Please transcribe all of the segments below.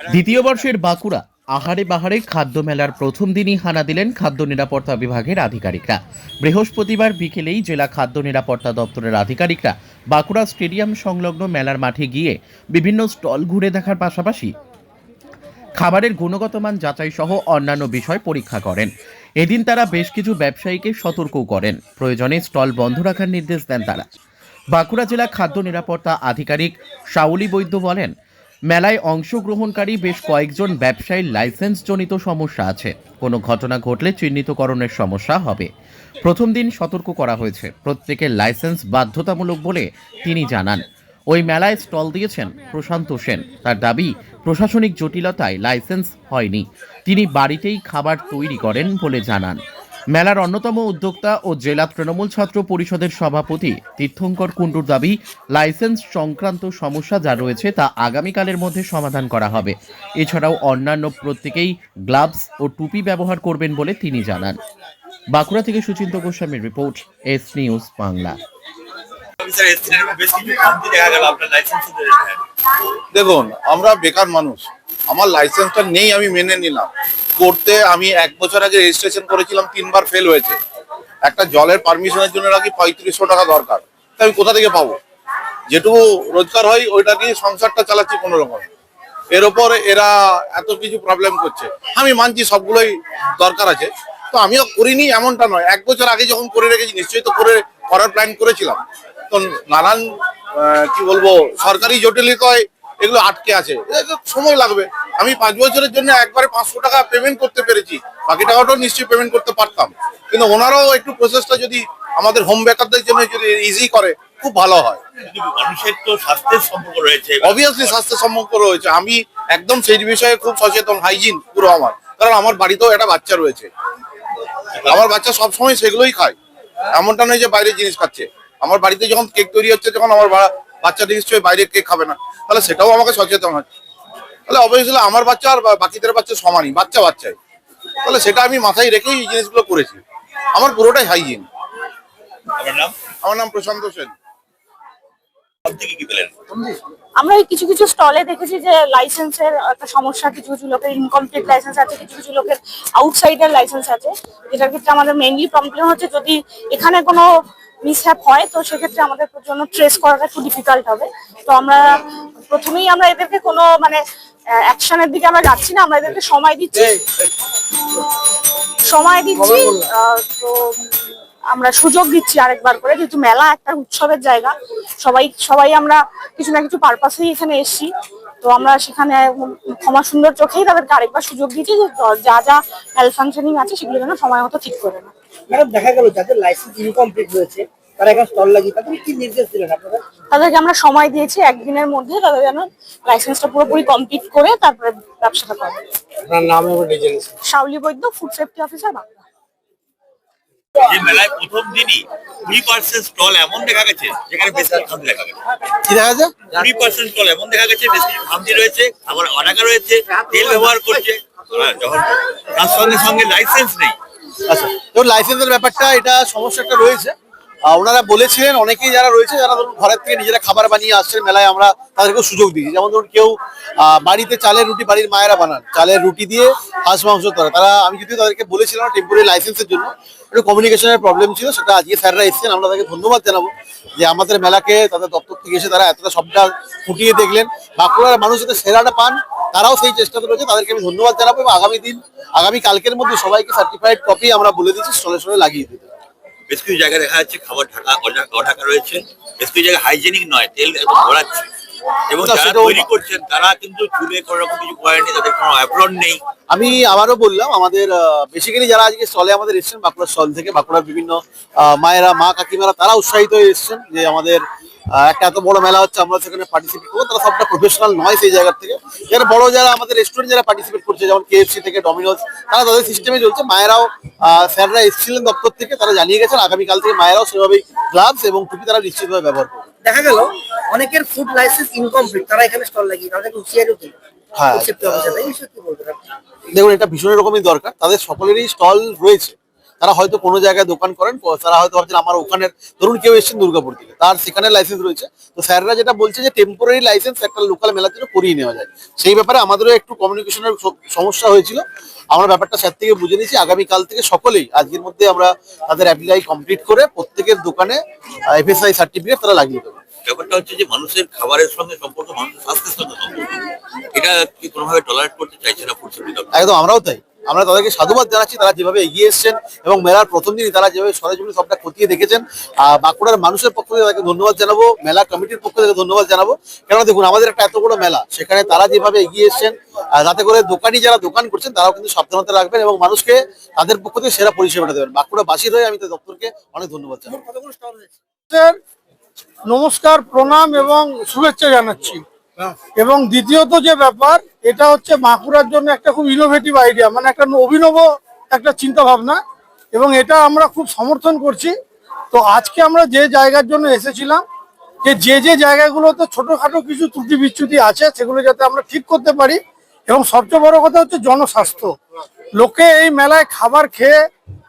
দ্বিতীয় বর্ষের বাঁকুড়া, আহারে বাহারে খাদ্য মেলার প্রথম দিনই হানা দিলেন খাদ্য নিরাপত্তা বিভাগের আধিকারিকরা। বৃহস্পতিবার বিকেলেই জেলা খাদ্য নিরাপত্তা দপ্তরের আধিকারিকরা বাঁকুড়া স্টেডিয়াম সংলগ্ন মেলার মাঠে গিয়ে বিভিন্ন স্টল ঘুরে দেখার পাশাপাশি খাবারের গুণগত মান যাচাই সহ অন্যান্য বিষয় পরীক্ষা করেন। এদিন তারা বেশ কিছু ব্যবসায়ীকে সতর্ক করেন। প্রয়োজনে স্টল বন্ধ রাখার নির্দেশ দেন তারা। বাঁকুড়া জেলা খাদ্য নিরাপত্তা আধিকারিক শাওলি বৈদ্য বলেন মেলায় অংশগ্রহণকারী বেশ কয়েকজন ব্যবসায়ীর লাইসেন্সজনিত সমস্যা আছে। কোনো ঘটনা ঘটলে চিহ্নিতকরণের সমস্যা হবে। প্রথম দিন সতর্ক করা হয়েছে। প্রত্যেকের লাইসেন্স বাধ্যতামূলক বলে তিনি জানান। ওই মেলায় স্টল দিয়েছেন প্রশান্ত সেন। তার দাবি, প্রশাসনিক জটিলতায় লাইসেন্স হয়নি। তিনি বাড়িতেই খাবার তৈরি করেন বলে জানান। মেলার অন্যতম উদ্যোক্তা ও জেলা তৃণমূল ছাত্র পরিষদের সভাপতি তীর্থঙ্কর কুণ্ডুর দাবি, লাইসেন্স সংক্রান্ত সমস্যা যা রয়েছে তা আগামীকালের মধ্যে সমাধান করা হবে। এছাড়াও অন্যান্য প্রত্যেকেই গ্লাভস ও টুপি ব্যবহার করবেন বলে তিনি জানান। বাঁকুড়া থেকে সুচিন্ত গোস্বামীর রিপোর্ট, এস নিউজ বাংলা। দেখুন, আমরা বেকার মানুষ। আমার লাইসেন্সটা নেই, আমি মেনে নিলাম। করতে আমি এক বছর আগে রেজিস্ট্রেশন করেছিলাম, তিনবার ফেল হয়েছে। একটা জলের পারমিশনের জন্য নাকি পঁয়ত্রিশশো টাকা দরকার। তা আমি কোথা থেকে পাবো? যেটুকু রোজগার হয়, ওইটা দিয়ে সংসারটা চালাচ্ছি কোনো রকম। এর ওপর এরা এত কিছু প্রবলেম করছে। আমি মানছি সবগুলোই দরকার আছে। তো আমিও করিনি এমনটা নয়। এক বছর আগে যখন করে রেখেছি, নিশ্চয়ই তো করে, করার প্ল্যান করেছিলাম। তো নানান কি বলব, সরকারি জটিলতায় এগুলো আটকে আছে। সময় লাগবে। আমি পাঁচ বছরের জন্য একবারে পাঁচশো টাকা পেমেন্ট করতে পেরেছি। বাকি টাকাটাও নিশ্চয়ই পেমেন্ট করতে পারতাম। কিন্তু ওনারাও একটু প্রসেসটা যদি আমাদের হোম বেকারদের জন্য যদি ইজি করে খুব ভালো হয়। মানুষের তো স্বাস্থ্যের সম্পর্ক রয়েছে। অবভিয়াসলি স্বাস্থ্য সম্পর্ক রয়েছে। আমি একদম সেই বিষয়ে খুব সচেতন হাইজিন পুরো আমার। কারণ আমার বাড়িতেও একটা বাচ্চা রয়েছে। আমার বাচ্চা সবসময় সেগুলোই খায়। এমনটা নয় যে বাইরের জিনিস খাচ্ছে। আমার বাড়িতে যখন কেক তৈরি হচ্ছে তখন আমার বা- বাচ্চা নিশ্চয়ই বাইরে কেক খাবে না? তাহলে সেটাও আমাকে সচেতন হয়। তাহলে অবভিয়াসলি আমার বাচ্চা আর বাকিদের বাচ্চা সমানই বাচ্চা বাচ্চাই। তাহলে সেটা আমি মাথায় রেখেই এই জিনিসগুলো করেছি। আমার পুরোটাই হাইজিন আমার নাম প্রশান্ত সেন। কি আমরা কিছু কিছু স্টলে দেখেছি যে লাইসেন্সের একটা সমস্যা কিছু কিছু লোকের ইনকমপ্লিট লাইসেন্স আছে কিছু কিছু লোকের আউটসাইডার লাইসেন্স আছে। যেটার ক্ষেত্রে আমাদের মেইনলি প্রবলেম হচ্ছে যদি এখানে কোনো মিসহ্যাপ হয় তো সেক্ষেত্রে আমাদের জন্য ট্রেস করাটা একটু ডিফিকাল্ট হবে। তো আমরা প্রথমেই আমরা এদেরকে কোনো মানে অ্যাকশনের দিকে আমরা যাচ্ছি না আমরা এদেরকে সময় দিচ্ছি। সময় দিচ্ছি তো আমরা সুযোগ দিচ্ছি আরেকবার করে যেহেতু মেলা একটা উৎসবের জায়গা সবাই সবাই আমরা কিছু না কিছু পারপাসেই এখানে এসেছি। তো আমরা সেখানে ক্ষমা সুন্দর চোখেই তাদেরকে আরেকবার সুযোগ দিচ্ছি যে যা যা ফাংশনিং আছে সেগুলো যেন সময় মতো ঠিক করে না ম্যাডাম দেখা গেল যাদের লাইসেন্স ইনকমপ্লিট রয়েছে তারা এখানে স্টল লাগিয়ে তাদের কি নির্দেশ দিলেন আপনারা? তাদেরকে আমরা সময় দিয়েছি একদিনের মধ্যে তাদের যেন লাইসেন্সটা পুরোপুরি কমপ্লিট করে তারপরে ব্যবসাটা করে আপনার নাম এবং Shauli Baidya food safety officer Bangla. যে মেলায় প্রথম দিনই কুড়ি পার্সেন্ট স্টল এমন দেখা গেছে যেখানে বেশ দেখা গেছে। কি দেখা যায় কুড়ি পার্সেন্ট স্টল এমন দেখা গেছে বেশ রয়েছে আবার অনাকা রয়েছে তেল ব্যবহার করছে। যখন তার সঙ্গে সঙ্গে লাইসেন্স নেই আচ্ছা ধরুন লাইসেন্সের ব্যাপারটা, এটা সমস্যা একটা রয়েছে ওনারা বলেছিলেন, অনেকেই যারা রয়েছে, যারা ধরুন ঘরের থেকে নিজেরা খাবার বানিয়ে আসছেন, মেলায় আমরা তাদেরকেও সুযোগ দিই যেমন ধরুন কেউ বাড়িতে চালের রুটি বাড়ির মায়েরা বানান, চালের রুটি দিয়ে হাঁস মাংস করে। তারা, আমি যদি তাদেরকে বলেছিলাম টেম্পোরারি লাইসেন্সের জন্য একটু কমিউনিকেশনের প্রবলেম ছিল, সেটা আজকে স্যাররা এসেছেন, আমরা তাকে ধন্যবাদ জানাব যে আমাদের মেলাকে, তাদের দপ্তর থেকে এসে তারা এতটা সবটা ফুটিয়ে দেখলেন। বাঁকুড়ার মানুষ যাতে সেরাটা পান, তারাও সেই চেষ্টাতে রয়েছে, তাদেরকে আমি ধন্যবাদ জানাব এবং আগামী দিন, আগামী কালকের মধ্যে সবাইকে সার্টিফাইড কপি আমরা বলে দিচ্ছি স্টলে স্টলে লাগিয়ে দিতে। বেশ কিছু জায়গায় দেখা যাচ্ছে খাবার ঢাকা অঢা- অঢাকা রয়েছে। বেশ কিছু জায়গায় হাইজেনিক নয়, তেল একদম ঘোরাচ্ছে এবং যারা তৈরি করছেন তারা কিন্তু চুলে কোনো রকম কিছু করেনি তাদের কোনো অ্যাপ্রন নেই। আমি আবারও বললাম আমাদের বেসিক্যালি যারা আজকে স্টলে আমাদের এসেছেন বাঁকুড়ার স্টল থেকে বাঁকুড়ার বিভিন্ন আহ, মায়েরা মা কাকিমারা তারা উৎসাহিত হয়ে এসছেন যে আমাদের একটা এত বড় মেলা হচ্ছে আমরা সেখানে পার্টিসিপেট করব। তারা সবটা প্রফেশনাল নয় সেই জায়গার থেকে। যারা বড় যারা আমাদের রেস্টুরেন্ট যারা পার্টিসিপেট করছে যেমন কেএফসি থেকে ডমিনোজ তারা তাদের সিস্টেমে চলছে। মায়েরাও স্যাররা এসেছিলেন দপ্তর থেকে তারা জানিয়ে গেছেন আগামীকাল থেকে মায়েরাও সেভাবেই গ্লাভস এবং টুপি তারা নিশ্চিতভাবে ব্যবহার করবে। দেখা গেল অনেকের ফুড লাইসেন্স ইনকমপ্লিট তারা এখানে স্টল লাগিয়ে তাদেরকে দিল হ্যাঁ। দেখুন এটা ভীষণ রকমই দরকার। তাদের সকলেরই স্টল রয়েছে। তারা হয়তো কোনো জায়গায় দোকান করেন, তারা হয়তো ভাবছেন আমার ওখানের, ধরুন কেউ এসেছেন দুর্গাপুর থেকে, তার সেখানে লাইসেন্স রয়েছে। তো স্যাররা যেটা বলছে যে টেম্পোরারি লাইসেন্স একটা লোকাল মেলার জন্য করিয়ে নেওয়া যায়। সেই ব্যাপারে আমাদেরও একটু কমিউনিকেশনের সমস্যা হয়েছিল। আমরা ব্যাপারটা স্যার থেকে বুঝে নিয়েছি। আগামীকাল থেকে সকলেই, আজকের মধ্যে আমরা তাদের অ্যাপ্লাই কমপ্লিট করে প্রত্যেকের দোকানে এফএসআই সার্টিফিকেট তারা লাগিয়ে দেবে। ব্যাপারটা হচ্ছে যে মানুষের খাবারের সঙ্গে সম্পর্ক মানুষের স্বাস্থ্যের সঙ্গে সম্পর্ক। এটা কি কোনোভাবে টলারেট করতে চাইছে না ফুড সেফটি দপ্তর? একদম আমরাও তাই। আমরা তাদেরকে সাধুবাদ জানাচ্ছি তারা যেভাবে এগিয়ে এসেছেন এবং মেলার প্রথম দিনই তারা যেভাবে সরেজমিনে সবটা খতিয়ে দেখেছেন। আর বাঁকুড়ার মানুষের পক্ষ থেকে তাদেরকে ধন্যবাদ জানাব মেলা কমিটির পক্ষ থেকে ধন্যবাদ জানাব। কেননা দেখুন আমাদের একটা এত বড় মেলা সেখানে তারা যেভাবে এগিয়ে এসেছেন আর যাতে করে দোকানি যারা দোকান করছেন তারাও কিন্তু সাবধানতা রাখবেন এবং মানুষকে তাদের পক্ষ থেকে সেরা পরিষেবাটা দেবেন। বাঁকুড়াবাসীর হয়ে আমি তাদের দপ্তরকে অনেক ধন্যবাদ জানাই নমস্কার প্রণাম এবং শুভেচ্ছা জানাচ্ছি। এবং দ্বিতীয়ত যে ব্যাপার এটা হচ্ছে বাঁকুড়ার জন্য একটা খুব ইনোভেটিভ আইডিয়া মানে একটা অভিনব একটা চিন্তা ভাবনা এবং এটা আমরা খুব সমর্থন করছি। তো আজকে আমরা যে জায়গার জন্য এসেছিলাম যে যে যে জায়গাগুলোতে ছোটোখাটো কিছু ত্রুটি বিচ্যুতি আছে সেগুলো যাতে আমরা ঠিক করতে পারি এবং সবচেয়ে বড় কথা হচ্ছে জনস্বাস্থ্য। লোকে এই মেলায় খাবার খেয়ে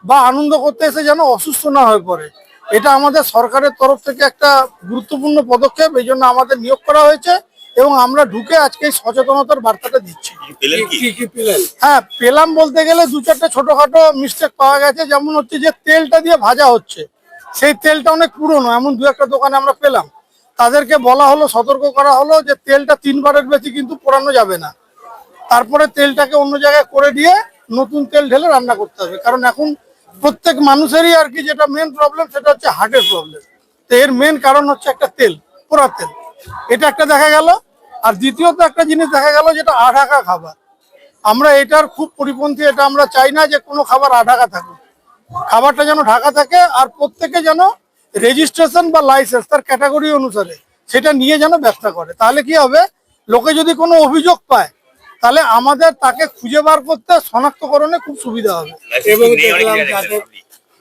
বা আনন্দ করতে এসে যেন অসুস্থ না হয়ে পড়ে। এটা আমাদের সরকারের তরফ থেকে একটা গুরুত্বপূর্ণ পদক্ষেপ এই জন্য আমাদের নিয়োগ করা হয়েছে এবং আমরা ঢুকে আজকে এই সচেতনতার বার্তাটা দিচ্ছি। কি পেলেন কি? হ্যাঁ পেলাম বলতে গেলে দু চারটে ছোটখাটো মিস্টেক পাওয়া গেছে যেমন হচ্ছে যে তেলটা দিয়ে ভাজা হচ্ছে। সেই তেলটা অনেক পুরনো এমন দু একটা দোকানে আমরা পেলাম। তাদেরকে বলা হলো সতর্ক করা হলো যে তেলটা তিনবারের বেশি কিন্তু পোড়ানো যাবে না। তারপরে তেলটাকে অন্য জায়গায় করে দিয়ে নতুন তেল ঢেলে রান্না করতে হবে। কারণ এখন প্রত্যেক মানুষেরই আর কি যেটা মেন প্রবলেম সেটা হচ্ছে হার্টের প্রবলেম তো এর মেন কারণ হচ্ছে একটা তেল, পোড়া তেল। এটা একটা দেখা গেল। আর দ্বিতীয়ত একটা জিনিস দেখা গেল যেটা আঢাকা খাবার। আমরা এটার খুব পরিপন্থী, এটা আমরা চাই না যে কোনো খাবার আঢাকা থাকুক। খাবারটা যেন ঢাকা থাকে আর প্রত্যেকে যেন রেজিস্ট্রেশন বা লাইসেন্স তার ক্যাটাগরি অনুসারে সেটা নিয়ে যেন ব্যবসা করে। তাহলে কি হবে? লোকে যদি কোনো অভিযোগ পায় তাহলে আমাদের তাকে খুঁজে বার করতে শনাক্তকরণে খুব সুবিধা হবে। এবং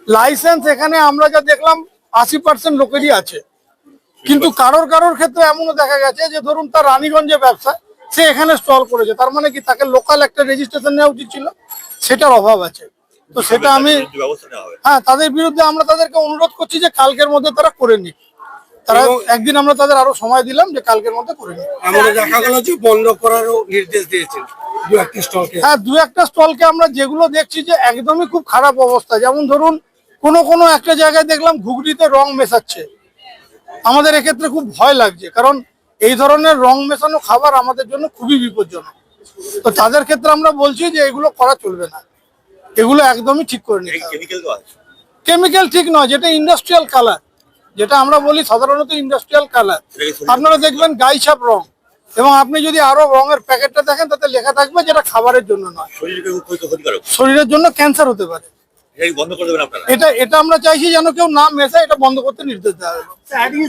লাইসেন্স এখানে আমরা যা দেখলাম আশি পার্সেন্ট লোকেরই আছে। কিন্তু কারোর কারোর ক্ষেত্রে এমনও দেখা গেছে যে ধরুন তার রানীগঞ্জে ব্যবসা সে এখানে স্টল করেছে। তার মানে কি তাকে লোকাল একটা রেজিস্ট্রেশন নেওয়া উচিত ছিল? সেটার অভাব আছে। তো সেটা আমি হ্যাঁ তাদের বিরুদ্ধে আমরা তাদেরকে অনুরোধ করছি যে কালকের মধ্যে তারা করে নিক। তারা একদিন আমরা তাদের আরও সময় দিলাম যে কালকের মধ্যে করে দেখা গেল যে বন্ধ করারও নির্দেশ দিয়েছেন। দু একটা স্টলকে। হ্যাঁ দু একটা স্টলকে আমরা যেগুলো দেখছি যে একদমই খুব খারাপ অবস্থা। যেমন ধরুন কোনো কোনো একটা জায়গায় দেখলাম ঘুগনিতে রং মেশাচ্ছে। আমাদের এক্ষেত্রে খুব ভয় লাগছে কারণ এই ধরনের রং মেশানো খাবার আমাদের জন্য খুবই বিপজ্জনক। তো তাদের ক্ষেত্রে আমরা বলছি যে এগুলো করা চলবে না। এগুলো একদমই ঠিক করে নিতে হবে। কেমিক্যাল কেমিক্যাল ঠিক নয় যেটা ইন্ডাস্ট্রিয়াল কালার যেটা আমরা বলি সাধারণত ইন্ডাস্ট্রিয়াল কালার আপনারা দেখবেন গাই ছাপ রং। এবং আপনি যদি আরও রঙের প্যাকেটটা দেখেন তাতে লেখা থাকবে যেটা খাবারের জন্য নয়। শরীরের জন্য ক্যান্সার হতে পারে। এটা কি বন্ধ করে দেবেন আপনারা? এটা এটা আমরা চাইছি যেন কেউ না মেশায় এটা বন্ধ করতে নির্দেশ দেওয়া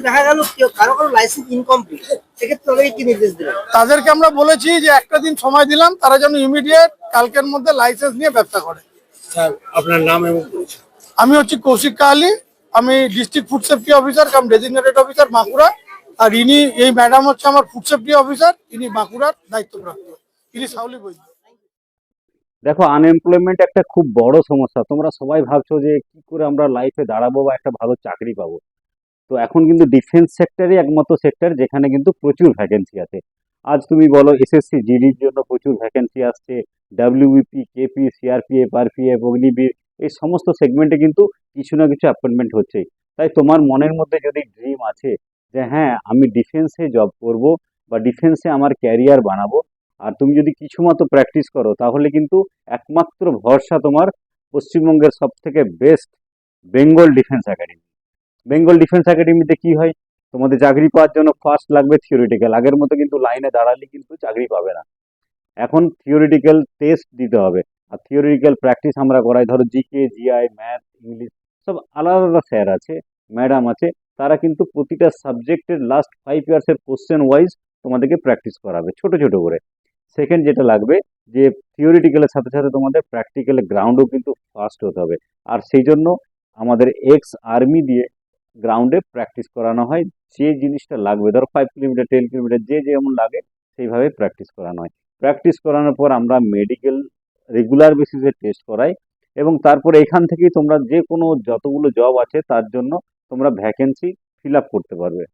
দেখা গেল কেউ কারও কারও লাইসেন্স ইনকমপ্লিট সেক্ষেত্রে কি নির্দেশ দিলেন? তাদেরকে আমরা বলেছি যে একটা দিন সময় দিলাম তারা যেন ইমিডিয়েট কালকের মধ্যে লাইসেন্স নিয়ে ব্যবসা করে। আপনার নাম এবং আমি হচ্ছি কৌশিক কাহালি আমি district food safety officer cum designated officer Bankura. আর ইনি, এই ম্যাডাম হচ্ছে আমার ফুড সেফটি অফিসার ইনি বাঁকুড়ার দায়িত্বপ্রাপ্ত। ইনি সাউলি বৈদ্য। দেখো আনএমপ্লয়মেন্ট একটা খুব বড় সমস্যা। তোমরা সবাই ভাবছ যে কি করে আমরা লাইফে দাঁড়াবো বা একটা ভালো চাকরি পাবো। তো এখন কিন্তু ডিফেন্স সেক্টরই একমাত্র সেক্টর যেখানে কিন্তু প্রচুর ভ্যাকেন্সি আছে। আজ তুমি বলো এসএসসি জিডির জন্য প্রচুর ভ্যাকেন্সি আসছে। WBP KP CRPF RPF Agniveer এই সমস্ত সেগমেন্টে কিন্তু কিছু না কিছু অ্যাপয়েন্টমেন্ট হচ্ছেই। তাই তোমার মনের মধ্যে যদি ড্রিম আছে যে হ্যাঁ আমি ডিফেন্সে জব করব বা ডিফেন্সে আমার ক্যারিয়ার বানাবো, আর তুমি যদি কিছু মতো প্র্যাকটিস করো, তাহলে কিন্তু একমাত্র ভরসা তোমার পশ্চিমবঙ্গের সব থেকে best Bengal defence academy Bengal defence একাডেমিতে কি হয়? তোমাদের চাকরি পাওয়ার জন্য ফার্স্ট লাগবে থিওরিটিক্যাল আগের মতো কিন্তু লাইনে দাঁড়ালে কিন্তু চাকরি পাবে না। এখন থিওরিটিক্যাল টেস্ট দিতে হবে। আর থিওরিটিক্যাল প্র্যাকটিস আমরা করাই। ধরো জিকে জিআই ম্যাথ ইংলিশ সব আলাদা আলাদা স্যার আছে ম্যাডাম আছে। তারা কিন্তু প্রতিটা সাবজেক্টের লাস্ট ফাইভ ইয়ার্সের কোশ্চেন ওয়াইজ তোমাদেরকে প্র্যাকটিস করাবে, ছোট ছোট করে। সেকেন্ড যেটা লাগবে, যে থিওরিটিক্যালের সাথে সাথে তোমাদের প্র্যাকটিক্যাল গ্রাউন্ডও কিন্তু ফাস্ট হতে হবে। আর সেই জন্য আমাদের এক্স আর্মি দিয়ে গ্রাউন্ডে প্র্যাকটিস করানো হয়। যে জিনিসটা লাগবে, ধরো ফাইভ কিলোমিটার টেন কিলোমিটার যে যেমন লাগে, সেইভাবে প্র্যাকটিস করানো হয়। প্র্যাকটিস করানোর পর আমরা মেডিকেল রেগুলার বেসিসে টেস্ট করাই এবং তারপরে এখান থেকেই তোমরা যে কোনো যতগুলো জব আছে তার জন্য তোমরা ভ্যাকেন্সি ফিল আপ করতে পারবে।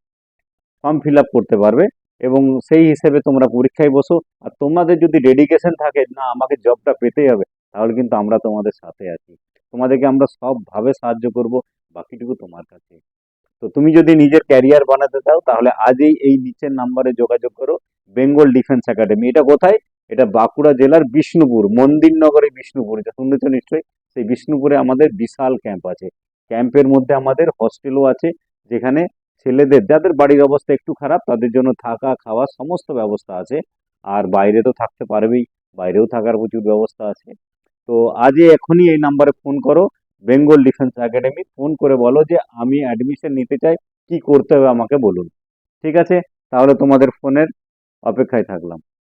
ফর্ম ফিল আপ করতে পারবে এবং সেই হিসেবে তোমরা পরীক্ষায় বসো। আর তোমাদের যদি ডেডিকেশন থাকে, না, আমাকে জবটা পেতেই হবে তাহলে কিন্তু আমরা তোমাদের সাথে আছি। তোমাদেরকে আমরা সবভাবে সাহায্য করব, বাকিটুকু তোমার কাছে। তো তুমি যদি নিজের ক্যারিয়ার বানাতে চাও, তাহলে আজই এই নিচের নাম্বারে যোগাযোগ করো বেঙ্গল ডিফেন্স একাডেমি এটা কোথায়? এটা বাঁকুড়া জেলার বিষ্ণুপুর, মন্দিরনগরে বিষ্ণুপুর, এটা শুনেছ নিশ্চয়ই? সেই বিষ্ণুপুরে আমাদের বিশাল ক্যাম্প আছে। ক্যাম্পের মধ্যে আমাদের হস্টেলও আছে, যেখানে ছেলেদের, যাদের বাড়ির অবস্থা একটু খারাপ, তাদের জন্য থাকা, খাওয়া সমস্ত ব্যবস্থা আছে। আর বাইরে তো থাকতে পারবেই, বাইরেও থাকার প্রচুর ব্যবস্থা আছে। তো আজই এখনই এই নাম্বারে ফোন করো, বেঙ্গল ডিফেন্স একাডেমি, ফোন করে বলো যে আমি অ্যাডমিশন নিতে চাই, কি করতে হবে আমাকে বলুন। ঠিক আছে? তাহলে তোমাদের ফোনের অপেক্ষায় থাকলাম।